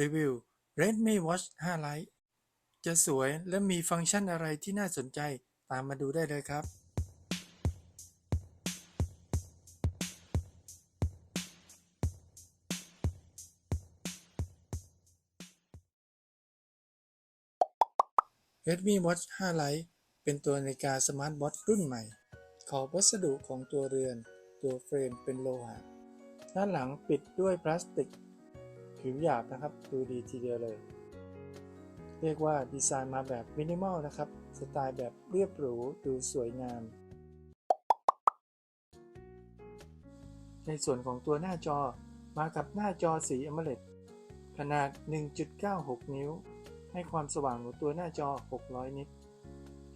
รีวิว Redmi Watch 5 Lite จะสวยและมีฟังก์ชันอะไรที่น่าสนใจตามมาดูได้เลยครับ Redmi Watch 5 Lite เป็นตัวนาฬิกาสมาร์ทวอทรุ่นใหม่ ขอบวัสดุของตัวเรือน ตัวเฟรมเป็นโลหะ ด้านหลังปิดด้วยพลาสติก ผิวหยาบนะครับ ดูดีทีเดียวเลย เรียกว่าดีไซน์มาแบบมินิมอลนะครับ สไตล์แบบเรียบหรู ดูสวยงาม ในส่วนของตัวหน้าจอมากับหน้าจอสี AMOLED ขนาด 1.96 นิ้ว ให้ความสว่างของตัวหน้าจอ 600 นิต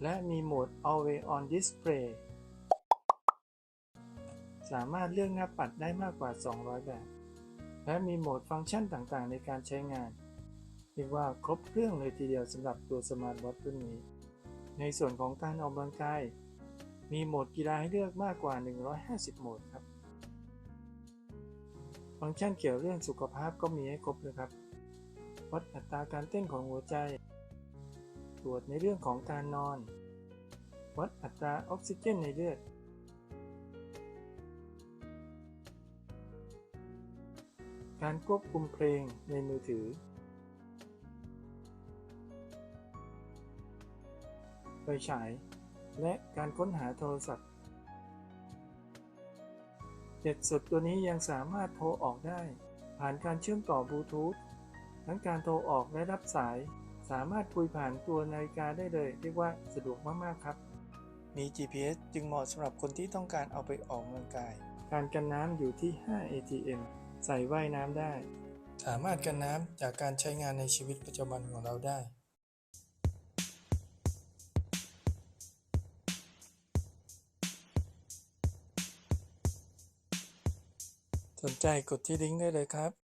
และมีโหมด Always On Display สามารถเลือกหน้าปัดได้มากกว่า 200 แบบ และมีโหมดฟังก์ชันต่างๆ ในการใช้งาน เรียกว่าครบเครื่องเลยทีเดียวสำหรับตัวสมาร์ทวอทรุ่นนี้ ในส่วนของการออกกำลังกาย มีโหมดกีฬาให้เลือกมากกว่า 150 โหมดครับ ฟังก์ชันเกี่ยวเรื่องสุขภาพก็มีให้ครบเลยครับ วัดอัตราการเต้นของหัวใจ ตรวจในเรื่องของการนอน วัดอัตราออกซิเจนในเลือด การควบคุมเพลงในมือถือ ไฟฉาย และการค้นหาโทรศัพท์เด็ดสุดตัวนี้ยังสามารถโทรออกได้ ผ่านการเชื่อมต่อบลูทูธทั้งการโทรออกและรับสาย สามารถคุยผ่านตัวนาฬิกาได้เลย เรียกว่าสะดวกมากๆครับ มี GPS จึงเหมาะสำหรับคนที่ต้องการเอาไปออกกำลังกาย การกันน้ำอยู่ที่ 5 ATM ใส่ว่ายน้ำได้ สามารถกันน้ำจากการใช้งานในชีวิตประจำวันของเราได้ สนใจกดที่ลิงก์ได้เลยครับ